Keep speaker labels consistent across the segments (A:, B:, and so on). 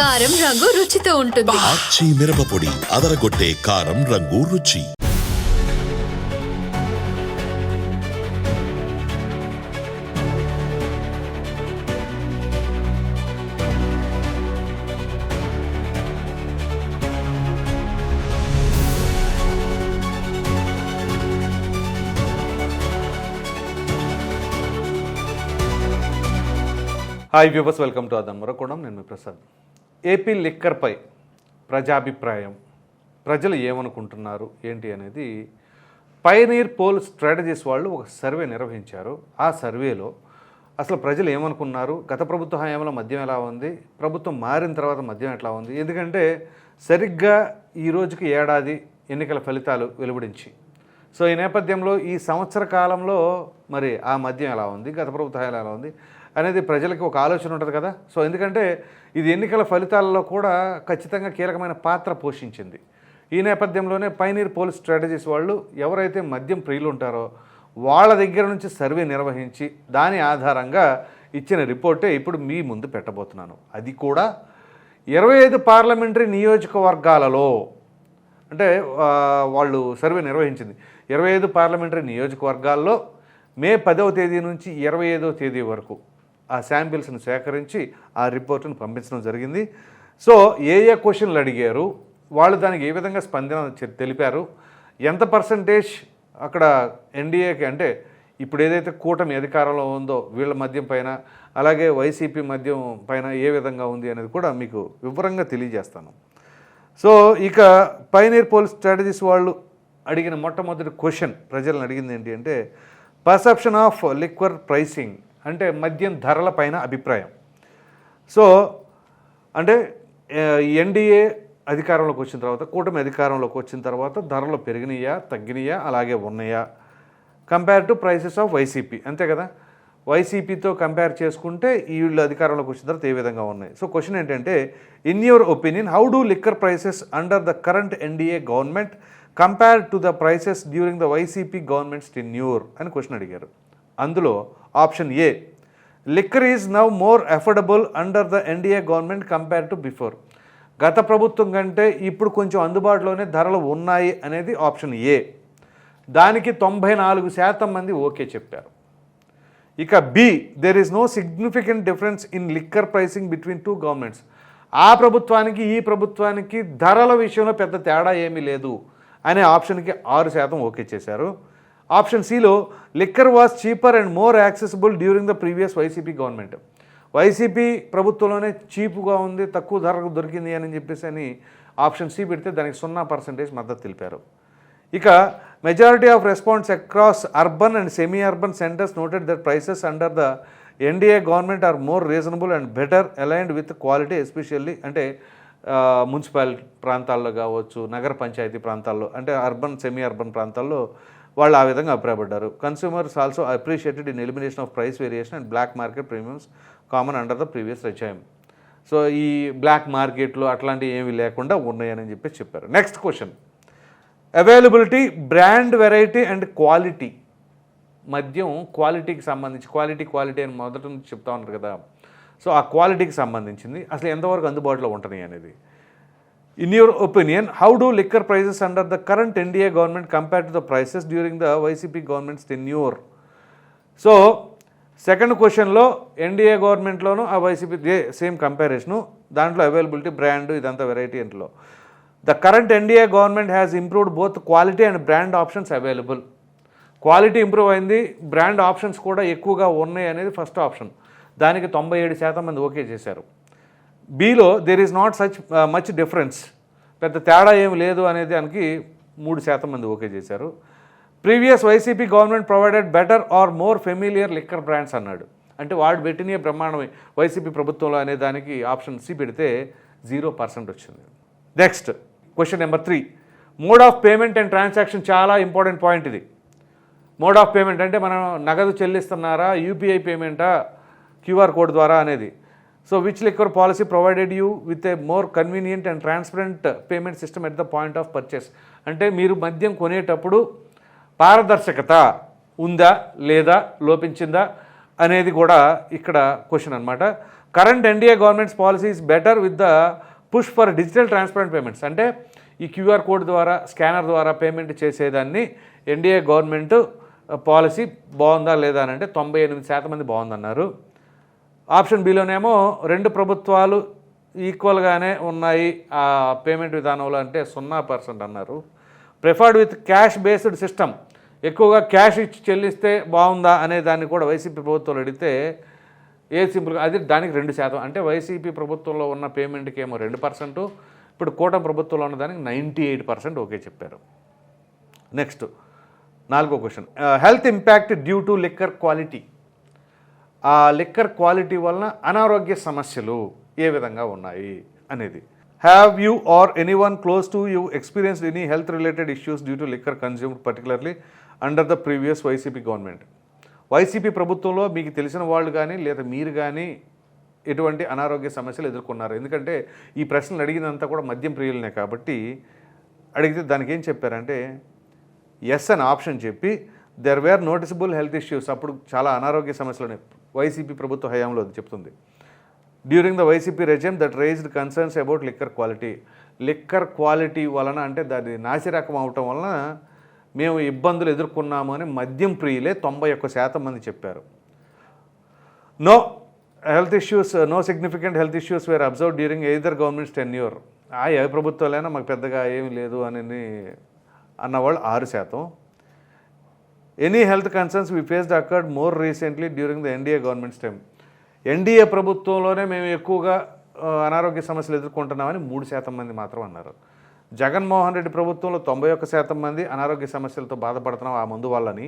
A: కారం రంగు రుచితో ఉంటుంది.
B: ఆచి మిరపపొడి అదరగొట్టే కారం రంగు రుచి.
C: హాయ్ వ్యూవర్స్ వెల్కమ్ టు అదన్ మరొకడం నేను మీ ప్రసాద్. ఏపీ లిక్కర్పై ప్రజాభిప్రాయం. ప్రజలు ఏమనుకుంటున్నారు? ఏంటి అనేది పైనీర్ పోల్ స్ట్రాటజీస్ వాళ్ళు ఒక సర్వే నిర్వహించారు. ఆ సర్వేలో అసలు ప్రజలు ఏమనుకున్నారు? గత ప్రభుత్వ హయాంలో మద్యం ఎలా ఉంది? ప్రభుత్వం మారిన తర్వాత మద్యం ఎట్లా ఉంది? ఎందుకంటే సరిగ్గా ఈ రోజుకి ఏడాది ఎన్నికల ఫలితాలు వెలువడించి సో ఈ నేపథ్యంలో ఈ సంవత్సర కాలంలో మరి ఆ మద్యం ఎలా ఉంది? గత ప్రభుత్వ హయాంలో ఎలా ఉంది? అనేది ప్రజలకు ఒక ఆలోచన ఉంటుంది కదా. సో ఎందుకంటే ఇది ఎన్నికల ఫలితాలలో కూడా ఖచ్చితంగా కీలకమైన పాత్ర పోషించింది. ఈ నేపథ్యంలోనే పైనీర్ పోలీస్ స్ట్రాటజీస్ వాళ్ళు ఎవరైతే మద్యం ప్రియులు ఉంటారో వాళ్ళ దగ్గర నుంచి సర్వే నిర్వహించి దాని ఆధారంగా ఇచ్చిన రిపోర్టే ఇప్పుడు మీ ముందు పెట్టబోతున్నాను. అది కూడా ఇరవై ఐదు పార్లమెంటరీ నియోజకవర్గాలలో అంటే వాళ్ళు సర్వే నిర్వహించింది. ఇరవై ఐదు పార్లమెంటరీ నియోజకవర్గాల్లో మే పదవ తేదీ నుంచి ఇరవై ఐదవ తేదీ వరకు ఆ శాంపిల్స్ని సేకరించి ఆ రిపోర్ట్ను పంపించడం జరిగింది. సో ఏ ఏ క్వశ్చన్లు అడిగారు వాళ్ళు దానికి ఏ విధంగా స్పందన తెలిపారు ఎంత పర్సంటేజ్ అక్కడ ఎన్డీఏకి అంటే ఇప్పుడు ఏదైతే కూటమి అధికారంలో ఉందో వీళ్ళ మద్యం పైన అలాగే వైసీపీ మద్యం పైన ఏ విధంగా ఉంది అనేది కూడా మీకు వివరంగా తెలియజేస్తాను. సో ఇక పైనీర్ పోలీస్ స్ట్రాటజీస్ వాళ్ళు అడిగిన మొట్టమొదటి క్వశ్చన్ ప్రజలను అడిగింది ఏంటి అంటే పర్సెప్షన్ ఆఫ్ లిక్వర్ ప్రైసింగ్ అంటే మద్యం ధరల పైన అభిప్రాయం. సో అంటే ఎన్డీఏ అధికారంలోకి వచ్చిన తర్వాత కూటమి అధికారంలోకి వచ్చిన తర్వాత ధరలు పెరిగినాయా తగ్గినాయా అలాగే ఉన్నాయా? Compare to prices of YCP అంతే కదా? వైసీపీతో కంపేర్ చేసుకుంటే ఈ వీళ్ళు అధికారంలోకి వచ్చిన తర్వాత ఏ విధంగా ఉన్నాయి? సో క్వశ్చన్ ఏంటంటే in your opinion how do liquor prices under the current NDA government compare to the prices during the YCP government's tenure అని క్వశ్చన్ అడిగారు. అందులో option A liquor is now more affordable under the NDA government compare to before గత ప్రభుత్వం కంటే ఇప్పుడు కొంచెం అందుబాటులోనే ధరలు ఉన్నాయి అనేది ఆప్షన్ ఏ. దానికి తొంభై నాలుగు శాతం మంది ఓకే చెప్పారు. ఇక B there is no significant difference in liquor pricing between two governments ఆ ప్రభుత్వానికి ఈ ప్రభుత్వానికి ధరల విషయంలో పెద్ద తేడా ఏమీ లేదు అనే ఆప్షన్కి ఆరు శాతం ఓకే చేశారు. ఆప్షన్ సిలో liquor was cheaper and more accessible during the previous YCP government YCP ప్రభుత్వంలోనే చీపుగా ఉంది తక్కువ ధరకు దొరికింది అని చెప్పేసి అని ఆప్షన్ సి పెడితే దానికి సున్నా పర్సెంటేజ్ మద్దతు తెలిపారు. ఇక majority of response across urban and semi urban centres noted that prices under the NDA government are more reasonable and better aligned with quality especially అంటే మున్సిపాలిటీ ప్రాంతాల్లో కావచ్చు నగర పంచాయతీ ప్రాంతాల్లో అంటే అర్బన్ సెమీ అర్బన్ ప్రాంతాల్లో వాళ్ళు ఆ విధంగా అభిప్రాయపడ్డారు. Consumers also appreciated in elimination of price variation and black market premiums common under the previous regime so ఈ బ్లాక్ మార్కెట్లో అట్లాంటివి ఏమీ లేకుండా ఉన్నాయని చెప్పేసి చెప్పారు. Next question availability brand variety and quality మద్యం క్వాలిటీకి సంబంధించి క్వాలిటీ క్వాలిటీ అని మొదటి నుంచి చెప్తా ఉన్నారు కదా. సో ఆ క్వాలిటీకి సంబంధించింది. అసలు ఎంతవరకు అందుబాటులో ఉంటున్నాయి అనేది. In your opinion how do liquor prices under the current NDA government compare to the prices during the YCP government's tenure so second క్వశ్చన్లో ఎన్డీఏ గవర్నమెంట్లోను ఆ వైసీపీ సేమ్ కంపారిజను దాంట్లో అవైలబిలిటీ బ్రాండ్ ఇదంతా వెరైటీ ఇంట్లో the current NDA government has improved both quality and brand options available quality improve అయింది brand options కూడా ఎక్కువగా ఉన్నాయి అనేది ఫస్ట్ ఆప్షన్ దానికి తొంభై ఏడు శాతం మంది ఓకే చేశారు. బీలో there is not such much difference పెద్ద తేడా ఏమి లేదు అనేది దానికి మూడు శాతం మంది ఓకే చేశారు. Previous YCP government provided better or more familiar liquor brands అన్నాడు. అంటే వాడు పెట్టిన బ్రహ్మాండమే వైసీపీ ప్రభుత్వంలో అనే దానికి ఆప్షన్ సి పెడితే జీరో పర్సెంట్ వచ్చింది. Next question number three mode of payment and transaction చాలా ఇంపార్టెంట్ పాయింట్ ఇది. మోడ్ ఆఫ్ పేమెంట్ అంటే మనం నగదు చెల్లిస్తున్నారా యూపీఐ పేమెంటా క్యూఆర్ కోడ్ ద్వారా అనేది. So which liquor policy provided you with a more convenient and transparent payment system at the point of purchase అంటే మీరు మద్యం కొనేటప్పుడు పారదర్శకత ఉందా లేదా లోపించిందా అనేది కూడా ఇక్కడ క్వశ్చన్ అనమాట current NDA governments policy is better with the push for digital transparent payments అంటే ఈ క్యూఆర్ కోడ్ ద్వారా స్కానర్ ద్వారా పేమెంట్ చేసేదాన్ని ఎన్డీఏ గవర్నమెంట్ పాలసీ బాగుందా లేదా అని అంటే తొంభై ఎనిమిది శాతం మంది బాగుందన్నారు. ఆప్షన్ బిలోనేమో రెండు ప్రభుత్వాలు ఈక్వల్గానే ఉన్నాయి. ఆ పేమెంట్ విధానంలో అంటే సున్నా పర్సెంట్ అన్నారు. Preferred with cash based system. ఎక్కువగా క్యాష్ ఇచ్చి చెల్లిస్తే బాగుందా అనే దాన్ని కూడా వైసీపీ ప్రభుత్వాలు అడిగితే ఏ సింపుల్గా అది దానికి రెండు శాతం. అంటే వైసీపీ ప్రభుత్వంలో ఉన్న పేమెంట్కి ఏమో రెండు పర్సెంట్. ఇప్పుడు కూటమి ప్రభుత్వంలో ఉన్న దానికి నైంటీ ఎయిట్ పర్సెంట్ ఓకే చెప్పారు. నెక్స్ట్ నాలుగో question. Health impact due to liquor quality. ఆ లిక్కర్ క్వాలిటీ వలన అనారోగ్య సమస్యలు ఏ విధంగా ఉన్నాయి అనేది. Have you or anyone close to you experienced any health related issues due to liquor consumed particularly under the previous YCP government YCP ప్రభుత్వంలో మీకు తెలిసిన వాళ్ళు కానీ లేదా మీరు కానీ ఎటువంటి అనారోగ్య సమస్యలు ఎదుర్కొన్నారు? ఎందుకంటే ఈ ప్రశ్నలు అడిగినంతా కూడా మద్యం ప్రియులనే కాబట్టి అడిగితే దానికి ఏం చెప్పారంటే ఎస్ అని ఆప్షన్ చెప్పి there were noticeable health issues అప్పుడు చాలా అనారోగ్య సమస్యలు ఉన్నాయి. వైసీపీ ప్రభుత్వ హయాంలో అది చెప్తుంది. During the YCP regime that raised concerns about liquor quality liquor quality వలన అంటే దాని నాసిరకం అవటం వలన మేము ఇబ్బందులు ఎదుర్కొన్నాము అని మద్యం ప్రియులే తొంభై ఒక్క శాతం మంది చెప్పారు. No health issues no significant health issues were observe during either governments tenure ఆ ఏ ప్రభుత్వాలైనా మాకు పెద్దగా ఏమీ లేదు అని అన్నవాళ్ళు ఆరు శాతం. Any health concerns we faced occurred more recently during the NDA governments time NDA ప్రభుత్వంలోనే మేము ఎక్కువగా అనారోగ్య సమస్యలు ఎదుర్కొంటున్నామని మూడు శాతం మంది మాత్రం అన్నారు. జగన్మోహన్ రెడ్డి ప్రభుత్వంలో తొంభై ఒక్క శాతం మంది అనారోగ్య సమస్యలతో బాధపడుతున్నాం ఆ మందు వల్లని.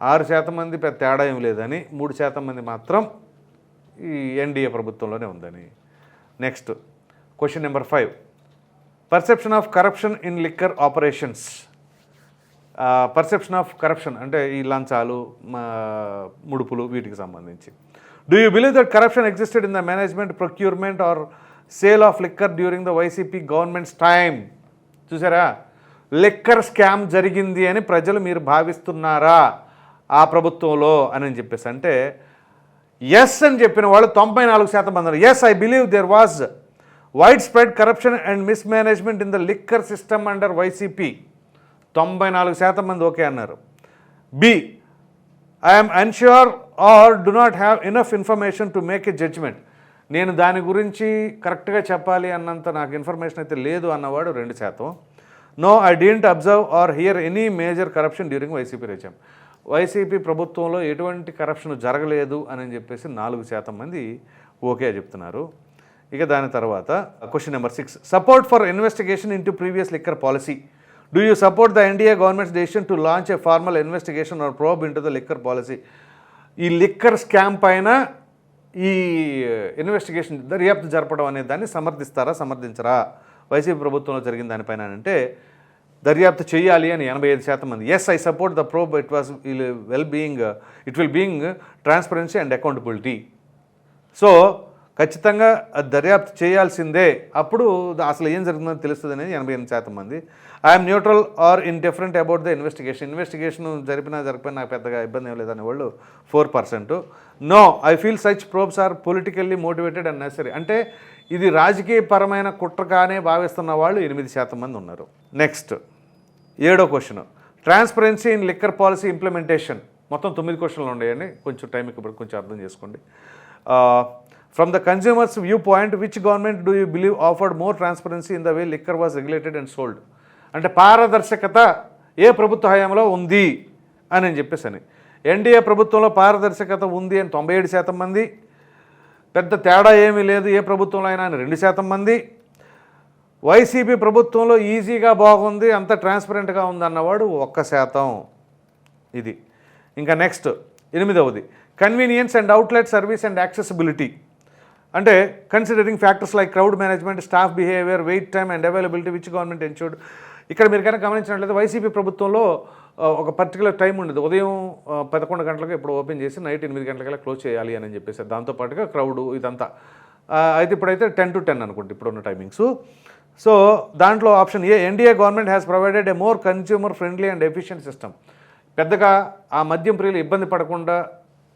C: ఆరు శాతం మంది పెద్ద తేడా ఏం లేదని మూడు శాతం మంది మాత్రం ఈ ఎన్డీఏ ప్రభుత్వంలోనే ఉందని. Next question number five perception of corruption in liquor operations perception of corruption అంటే ఈ లంచాలు మా, ముడుపులు వీటికి సంబంధించి. Do you believe that corruption existed in the management procurement or sale of liquor during the YCP governments time చూసారా? Liquor scam జరిగింది అని ప్రజలు మీరు భావిస్తున్నారా? ఆ ప్రభుత్వంలో అని చెప్పేసి అంటే ఎస్ అని చెప్పిన వాళ్ళు తొంభై నాలుగు శాతం మంది yes I believe there was widespread corruption and mismanagement in the liquor system under YCP తొంభై నాలుగు శాతం మంది ఓకే అన్నారు. B I'm unsure or do not have enough information to make a judgment నేను దాని గురించి కరెక్ట్గా చెప్పాలి అన్నంత నాకు ఇన్ఫర్మేషన్ అయితే లేదు అన్నవాడు రెండు శాతం. No I didn't observe or hear any major corruption during YCP regime YCP ప్రభుత్వంలో ఎటువంటి కరప్షన్ జరగలేదు అని చెప్పేసి నాలుగు శాతం మంది ఓకే చెప్తున్నారు. ఇక దాని తర్వాత question number six support for investigation into previous liquor policy do you support the NDA governments decision to launch a formal investigation or probe into the liquor policy ఈ లిక్కర్ స్కామ్ పైన ఈ investigation దర్యాప్తు జరపడం అనే దాన్ని సమర్థిస్తారా సమర్థించరా? YCP ప్రభుత్వంలో జరిగిన దానిపైన అంటే దర్యాప్తు చేయాలి అని ఎనభై ఐదు శాతం మంది. Yes I support the probe it was well being it will being transparency and accountability so ఖచ్చితంగా దర్యాప్తు చేయాల్సిందే. అప్పుడు అసలు ఏం జరుగుతుందో తెలుస్తుంది అనేది ఎనభై ఎనిమిది శాతం మంది. I'm neutral or in different about the investigation. Investigation జరిపినా జరిపినా నాకు పెద్దగా ఇబ్బంది ఏం లేదని వాళ్ళు four percent. No I feel such probes are politically motivated and necessary అంటే ఇది రాజకీయపరమైన కుట్రగానే భావిస్తున్న వాళ్ళు ఎనిమిది శాతం మంది ఉన్నారు. నెక్స్ట్ ఏడో question. Transparency in liquor policy implementation. మొత్తం తొమ్మిది క్వశ్చన్లు ఉన్నాయండి. కొంచెం టైం ఇప్పుడు కొంచెం అర్థం చేసుకోండి. From the consumers viewpoint which government do you believe offered more transparency in the way liquor was regulated and sold అంటే పారదర్శకత ఏ ప్రభుత్వ హయాంలో ఉంది అని నేను చెప్పేసి అని ఎన్డీఏ ప్రభుత్వంలో పారదర్శకత ఉంది అని తొంభై ఏడు శాతం మంది పెద్ద తేడా ఏమీ లేదు ఏ ప్రభుత్వంలో అయినా అని రెండు శాతం మంది. వైసీపీ ప్రభుత్వంలో ఈజీగా బాగుంది అంత ట్రాన్స్పరెంట్గా ఉంది అన్నవాడు ఒక్క శాతం. ఇది. ఇంకా నెక్స్ట్ ఎనిమిదవది. Convenience and outlet service and accessibility అంటే considering factors like crowd management staff behaviour wait time and availability which government ensured ఇక్కడ మీరు కనుక గమనించినట్లయితే వైసీపీ ప్రభుత్వంలో ఒక పర్టికులర్ టైం ఉండదు. ఉదయం పదకొండు గంటలకు ఇప్పుడు ఓపెన్ చేసి నైట్ ఎనిమిది గంటలకల్లా క్లోజ్ చేయాలి అని చెప్పేసి దాంతోపాటుగా క్రౌడ్ ఇదంతా. అయితే ఇప్పుడైతే టెన్ టు టెన్ అనుకుంటే ఇప్పుడున్న టైమింగ్స్ సో దాంట్లో option A NDA government has provided a more consumer friendly and efficient system పెద్దగా ఆ మద్యం ప్రియులు ఇబ్బంది పడకుండా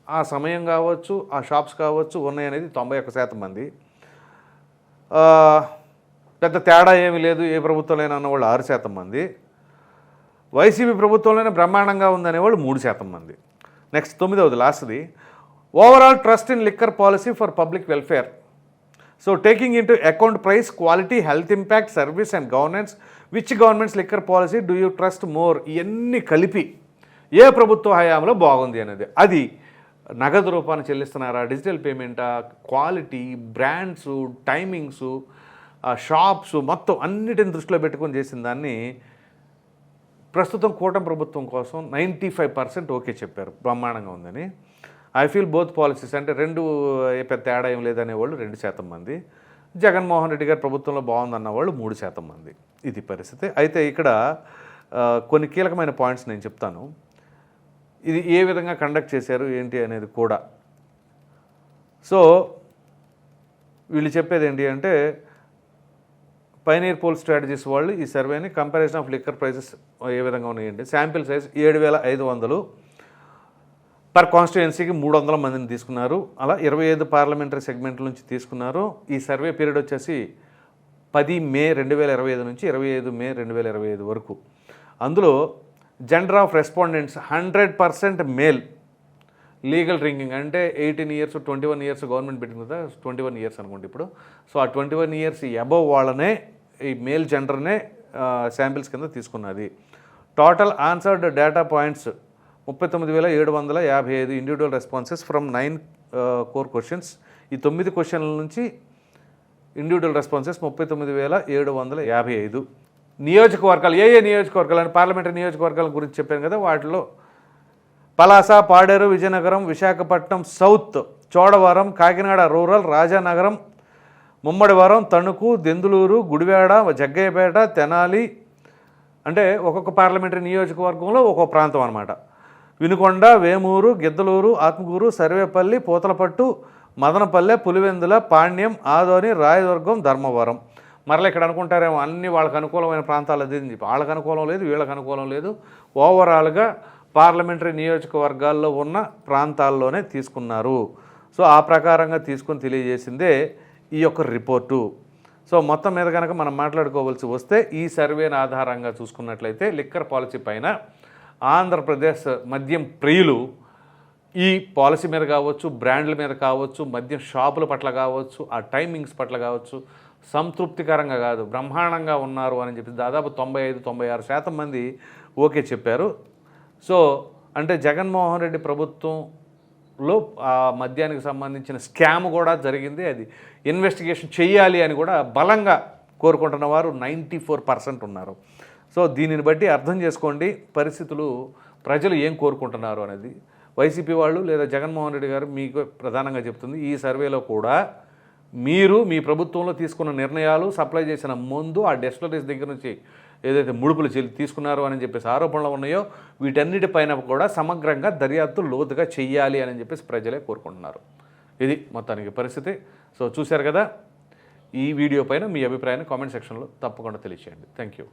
C: ఆ సమయం కావచ్చు ఆ షాప్స్ కావచ్చు ఉన్నాయనేది తొంభై ఒక్క శాతం మంది. పెద్ద తేడా ఏమీ లేదు ఏ ప్రభుత్వంలో అన్న వాళ్ళు ఆరు శాతం మంది. వైసీపీ ప్రభుత్వంలోనే బ్రహ్మాండంగా ఉందనేవాళ్ళు మూడు శాతం మంది. నెక్స్ట్ తొమ్మిదవది లాస్ట్ది overall trust in liquor policy for public welfare so taking into account price quality health impact service and governance which governments liquor policy do you trust more ఇవన్నీ కలిపి ఏ ప్రభుత్వ హయాంలో బాగుంది అనేది. అది నగదు రూపాన్ని చెల్లిస్తున్నారా? డిజిటల్ పేమెంటా? క్వాలిటీ బ్రాండ్స్ టైమింగ్స్ షాప్స్ మొత్తం అన్నిటిని దృష్టిలో పెట్టుకొని చేసిన దాన్ని ప్రస్తుతం కూటమి ప్రభుత్వం కోసం నైంటీ ఫైవ్ పర్సెంట్ ఓకే చెప్పారు. బ్రహ్మాండంగా ఉందని. ఐ ఫీల్ బోత్ పాలసీస్ అంటే రెండు ఏ పెద్ద తేడా ఏం లేదనే వాళ్ళు రెండు శాతం మంది. జగన్మోహన్ రెడ్డి గారు ప్రభుత్వంలో బాగుందన్న వాళ్ళు మూడు శాతం మంది. ఇది పరిస్థితి. అయితే ఇక్కడ కొన్ని కీలకమైన పాయింట్స్ నేను చెప్తాను. ఇది ఏ విధంగా కండక్ట్ చేశారు ఏంటి అనేది కూడా. సో వీళ్ళు చెప్పేది ఏంటి అంటే పైనీర్ పోల్ స్ట్రాటజీస్ వాళ్ళు ఈ సర్వేని కంపారిజన్ ఆఫ్ లిక్కర్ ప్రైసెస్ ఏ విధంగా ఉన్నాయండి శాంపిల్ సైజ్ ఏడు వేల ఐదు వందలు పర్ కాన్స్టిట్యుయెన్సీకి మూడు వందల మందిని తీసుకున్నారు. అలా ఇరవై ఐదు పార్లమెంటరీ సెగ్మెంట్ల నుంచి తీసుకున్నారు. ఈ సర్వే పీరియడ్ వచ్చేసి పది మే రెండు వేల ఇరవై ఐదు నుంచి ఇరవై ఐదు మే రెండు వేల ఇరవై ఐదు వరకు. అందులో gender of respondents hundred percent male legal drinking అంటే eighteen years twenty one years government పెట్టింది కదా ట్వంటీ వన్ ఇయర్స్ అనుకోండి ఇప్పుడు. సో ఆ ట్వంటీ వన్ ఇయర్స్ అబవ్ వాళ్ళనే ఈ మేల్ జెండర్నే శాంపిల్స్ కింద తీసుకున్నది. టోటల్ ఆన్సర్డ్ డేటా పాయింట్స్ ముప్పై తొమ్మిది వేల ఏడు వందల యాభై ఐదు individual responses from nine core questions ఈ తొమ్మిది క్వశ్చన్ల నుంచి ఇండివిజువల్ రెస్పాన్సెస్ ముప్పై తొమ్మిది వేల ఏడు వందల యాభై ఐదు. నియోజకవర్గాలు ఏ ఏ నియోజకవర్గాలు అని పార్లమెంటరీ నియోజకవర్గాల గురించి చెప్పాను కదా వాటిలో పలాస పాడేరు విజయనగరం విశాఖపట్నం సౌత్ చోడవరం కాకినాడ రూరల్ రాజానగరం ముమ్మడివరం తణుకు దెందులూరు గుడివాడ జగ్గయ్యపేట తెనాలి అంటే ఒక్కొక్క పార్లమెంటరీ నియోజకవర్గంలో ఒక్కొక్క ప్రాంతం అనమాట వినుకొండ వేమూరు గిద్దలూరు ఆత్మకూరు సర్వేపల్లి పూతలపట్టు మదనపల్లె పులివెందుల పాణ్యం ఆదోని రాయదుర్గం ధర్మవరం. మరలా ఇక్కడ అనుకుంటారేమో అన్ని వాళ్ళకి అనుకూలమైన ప్రాంతాలు అది అని చెప్పి. వాళ్ళకి అనుకూలం లేదు వీళ్ళకి అనుకూలం లేదు. ఓవరాల్గా పార్లమెంటరీ నియోజకవర్గాల్లో ఉన్న ప్రాంతాల్లోనే తీసుకున్నారు. సో ఆ ప్రకారంగా తీసుకొని తెలియజేసిందే ఈ యొక్క రిపోర్టు. సో మొత్తం మీద కనుక మనం మాట్లాడుకోవాల్సి వస్తే ఈ సర్వేను ఆధారంగా చూసుకున్నట్లయితే లిక్కర్ పాలసీ పైన ఆంధ్రప్రదేశ్ మద్యం ప్రియులు ఈ పాలసీ మీద కావచ్చు బ్రాండ్ల మీద కావచ్చు మద్యం షాపుల పట్ల కావచ్చు ఆ టైమింగ్స్ పట్ల కావచ్చు సంతృప్తికరంగా కాదు బ్రహ్మాండంగా ఉన్నారు అని చెప్పి దాదాపు తొంభై ఐదు తొంభై ఆరు శాతం మంది ఓకే చెప్పారు. సో అంటే జగన్మోహన్ రెడ్డి ప్రభుత్వంలో ఆ మద్యానికి సంబంధించిన స్కామ్ కూడా జరిగింది. అది ఇన్వెస్టిగేషన్ చేయాలి అని కూడా బలంగా కోరుకుంటున్న వారు నైంటీ ఫోర్ పర్సెంట్ ఉన్నారు. సో దీనిని బట్టి అర్థం చేసుకోండి పరిస్థితులు ప్రజలు ఏం కోరుకుంటున్నారు అనేది. వైసీపీ వాళ్ళు లేదా జగన్మోహన్ రెడ్డి గారు మీకు ప్రధానంగా చెప్తుంది ఈ సర్వేలో కూడా మీరు మీ ప్రభుత్వంలో తీసుకున్న నిర్ణయాలు సప్లై చేసిన ముందు ఆ డెస్టిలరీస్ దగ్గర నుంచి ఏదైతే ముడుపులు చెల్లి తీసుకున్నారు అని చెప్పేసి ఆరోపణలు ఉన్నాయో వీటన్నిటిపైన కూడా సమగ్రంగా దర్యాప్తు లోతుగా చెయ్యాలి అని చెప్పేసి ప్రజలే కోరుకుంటున్నారు. ఇది మొత్తానికి పరిస్థితి. సో చూశారు కదా ఈ వీడియో పైన మీ అభిప్రాయాన్ని కామెంట్ సెక్షన్లో తప్పకుండా తెలియచేయండి. Thank you.